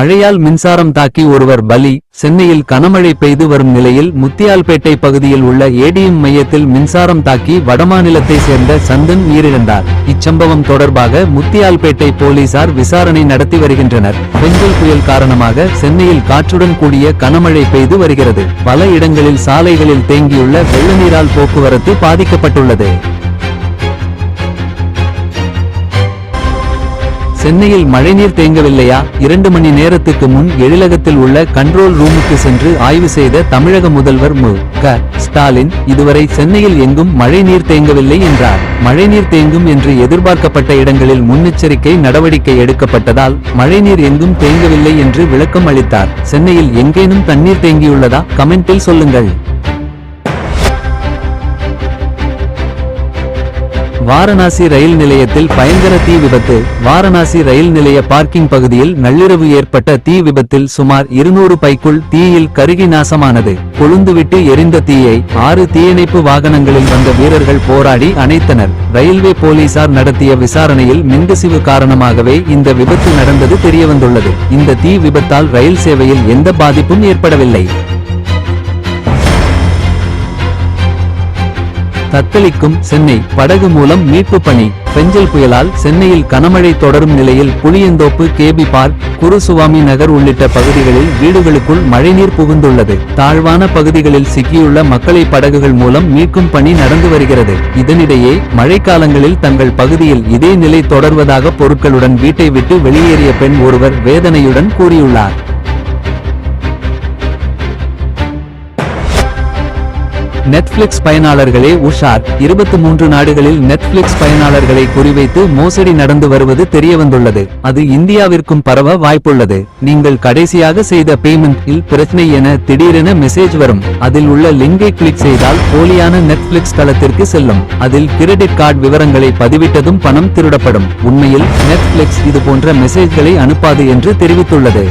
மழையால் மின்சாரம் தாக்கி ஒருவர் பலி சென்னையில் கனமழை பெய்து வரும் நிலையில் முத்தியால்பேட்டை பகுதியில் உள்ள ஏடிஎம் மையத்தில் மின்சாரம் தாக்கி வடமாநிலத்தை சேர்ந்த சந்தன் உயிரிழந்தார். இச்சம்பவம் தொடர்பாக முத்தியால்பேட்டை போலீசார் விசாரணை நடத்தி வருகின்றனர். பெஞ்சல் புயல் காரணமாக சென்னையில் காற்றுடன் கூடிய கனமழை பெய்து வருகிறது. பல இடங்களில் சாலைகளில் தேங்கியுள்ள வெள்ள நீரால் போக்குவரத்து பாதிக்கப்பட்டுள்ளது. சென்னையில் மழைநீர் தேங்கவில்லையா? இரண்டு மணி நேரத்துக்கு முன் எழிலகத்தில் உள்ள கண்ட்ரோல் ரூமுக்கு சென்று ஆய்வு செய்த தமிழக முதல்வர் மு. க. ஸ்டாலின் இதுவரை சென்னையில் எங்கும் மழைநீர் தேங்கவில்லை என்றார். மழைநீர் தேங்கும் என்று எதிர்பார்க்கப்பட்ட இடங்களில் முன்னெச்சரிக்கை நடவடிக்கை எடுக்கப்பட்டதால் மழைநீர் எங்கும் தேங்கவில்லை என்று விளக்கம் அளித்தார். சென்னையில் எங்கேனும் தண்ணீர் தேங்கியுள்ளதா? கமெண்டில் சொல்லுங்கள். வாரணாசி ரயில் நிலையத்தில் பயங்கர தீ விபத்து. வாரணாசி ரயில் நிலைய பார்க்கிங் பகுதியில் நள்ளிரவு ஏற்பட்ட தீ விபத்தில் சுமார் இருநூறு பைக்குள் தீயில் கருகி நாசமானது. கொழுந்துவிட்டு எரிந்த தீயை ஆறு தீயணைப்பு வாகனங்களில் வந்த வீரர்கள் போராடி அணைத்தனர். ரயில்வே போலீசார் நடத்திய விசாரணையில் மின்கசிவு காரணமாகவே இந்த விபத்து நடந்தது தெரியவந்துள்ளது. இந்த தீ விபத்தால் ரயில் சேவையில் எந்த பாதிப்பும் ஏற்படவில்லை. தத்தளிக்கும் சென்னை படகு மூலம் மீட்பு பணி. பெஞ்சல் புயலால் சென்னையில் கனமழை தொடரும் நிலையில் புளியந்தோப்பு கேபி பார்க் குருசுவாமி நகர் உள்ளிட்ட பகுதிகளில் வீடுகளுக்குள் மழைநீர் புகுந்துள்ளது. தாழ்வான பகுதிகளில் சிக்கியுள்ள மக்களை படகுகள் மூலம் மீட்கும் பணி நடந்து வருகிறது. இதனிடையே மழைக்காலங்களில் தங்கள் பகுதியில் இதே நிலை தொடர்வதாக பொருட்களுடன் வீட்டை விட்டு வெளியேறிய பெண் ஒருவர் வேதனையுடன் கூறியுள்ளார். நெட்ஃபிளிக்ஸ் பயனாளர்களே உஷார். இருபத்தி மூன்று நாடுகளில் நெட்ஃபிளிக்ஸ் பயனாளர்களை குறிவைத்து மோசடி நடந்து வருவது தெரியவந்துள்ளது. அது இந்தியாவிற்கும் பரவ வாய்ப்புள்ளது. நீங்கள் கடைசியாக செய்த பேமெண்ட் இல் பிரச்சனை என திடீரென மெசேஜ் வரும். அதில் உள்ள லிங்கை கிளிக் செய்தால் போலியான நெட்ஃபிளிக்ஸ் தளத்திற்கு செல்லும். அதில் கிரெடிட் கார்டு விவரங்களை பதிவிட்டதும் பணம் திருடப்படும். உண்மையில் நெட்ஃபிளிக்ஸ் இது போன்ற மெசேஜ்களை அனுப்பாது என்று தெரிவித்துள்ளது.